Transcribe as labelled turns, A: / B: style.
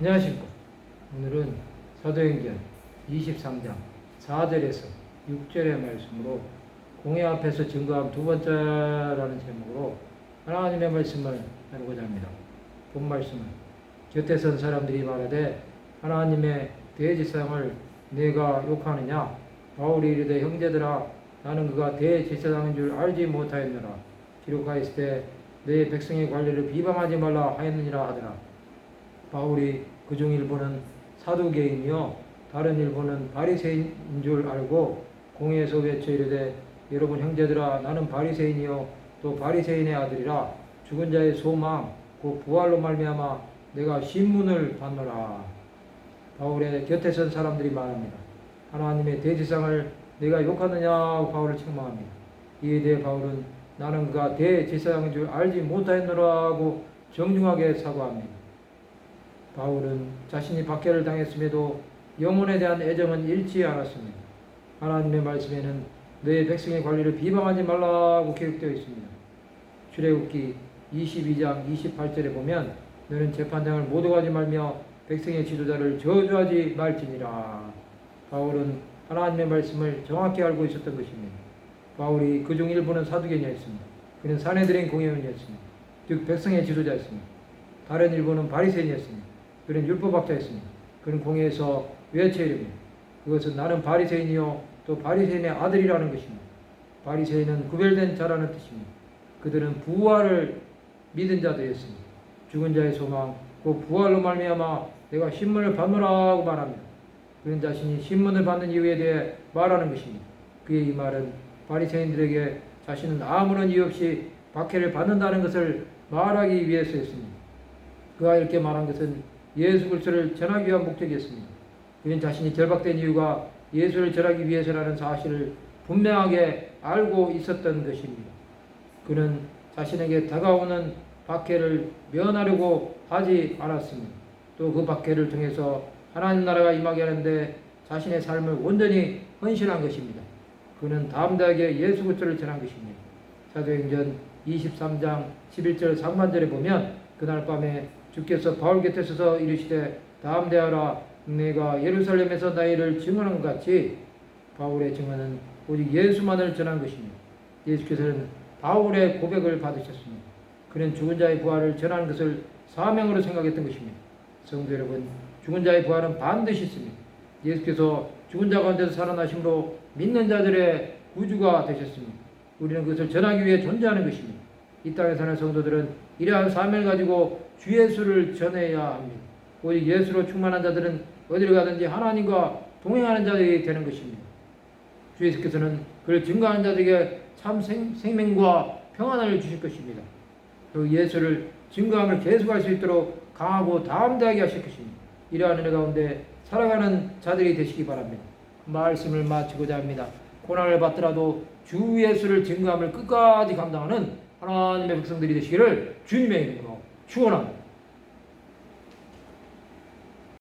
A: 안녕하십니까. 오늘은 사도행전 23장 4절에서 6절의 말씀으로 공회 앞에서 증거한 두 번째라는 제목으로 하나님의 말씀을 나누고자 합니다. 본 말씀은 곁에 선 사람들이 말하되 하나님의 대지상을 내가 욕하느냐 바울이 이르되 형제들아 나는 그가 대제사장인 줄 알지 못하였느라 기록하였을 때내 백성의 관리를 비방하지 말라 하였느니라 하더라 바울이 그중 일부는 사두개인이요 다른 일부는 바리새인인 줄 알고 공회에서 외쳐 이르되 여러분 형제들아 나는 바리새인이요. 또 바리새인의 아들이라. 죽은 자의 소망 그 부활로 말미암아 내가 신문을 받노라. 바울의 곁에 선 사람들이 말합니다 하나님의 대지상을 내가 욕하느냐고 바울을 책망합니다 이에 대해 바울은 나는 그가 대제사장인 줄 알지 못하였노라고 정중하게 사과합니다 바울은 자신이 박해를 당했음에도 영혼에 대한 애정은 잃지 않았습니다. 하나님의 말씀에는 내 백성의 관리를 비방하지 말라고 기록되어 있습니다. 출애굽기 22장 28절에 보면 너는 재판장을 모독하지 말며 백성의 지도자를 저주하지 말지니라. 바울은 하나님의 말씀을 정확히 알고 있었던 것입니다. 바울이 그중 일부는 사두개인이었습니다. 그는 사내들인 공회원이었습니다. 즉 백성의 지도자였습니다. 다른 일부는 바리새인이었습니다. 그는 율법학자였습니다. 그는 공회에서 외쳐 이릅니다. 그것은 나는 바리새인이요 또 바리새인의 아들이라는 것입니다. 바리새인은 구별된 자라는 뜻입니다. 그들은 부활을 믿은 자들이었습니다. 죽은 자의 소망, 그 부활로 말미암아 내가 신문을 받노라고 말합니다. 그는 자신이 신문을 받는 이유에 대해 말하는 것입니다. 그의 이 말은 바리새인들에게 자신은 아무런 이유 없이 박해를 받는다는 것을 말하기 위해서였습니다. 그가 이렇게 말한 것은 예수 그리스도를 전하기 위한 목적이었습니다. 그는 자신이 결박된 이유가 예수를 전하기 위해서라는 사실을 분명하게 알고 있었던 것입니다. 그는 자신에게 다가오는 박해를 면하려고 하지 않았습니다. 또 그 박해를 통해서 하나님 나라가 임하게 하는데 자신의 삶을 온전히 헌신한 것입니다. 그는 담대하게 예수 그리스도를 전한 것입니다. 사도행전 23장 11절 상반절에 보면 그날 밤에 주께서 바울 곁에 서서 이르시되 담대하라 내가 예루살렘에서 나이를 증언한 것 같이 바울의 증언은 오직 예수만을 전한 것입니다. 예수께서는 바울의 고백을 받으셨습니다. 그는 죽은 자의 부활을 전하는 것을 사명으로 생각했던 것입니다. 성도 여러분, 죽은 자의 부활은 반드시 있습니다. 예수께서 죽은 자 가운데서 살아나심으로 믿는 자들의 구주가 되셨습니다. 우리는 그것을 전하기 위해 존재하는 것입니다. 이 땅에 사는 성도들은 이러한 사명을 가지고 주 예수를 전해야 합니다. 오직 예수로 충만한 자들은 어디를 가든지 하나님과 동행하는 자들이 되는 것입니다. 주 예수께서는 그를 증거하는 자들에게 참 생, 생명과 평안을 주실 것입니다. 그 예수를 증거함을 계속할 수 있도록 강하고 담대하게 하실 것입니다. 이러한 은혜 가운데 살아가는 자들이 되시기 바랍니다. 말씀을 마치고자 합니다. 고난을 받더라도 주 예수를 증거함을 끝까지 감당하는 하나님의 백성들이 되시기를 주님의 이름으로 축원합니다.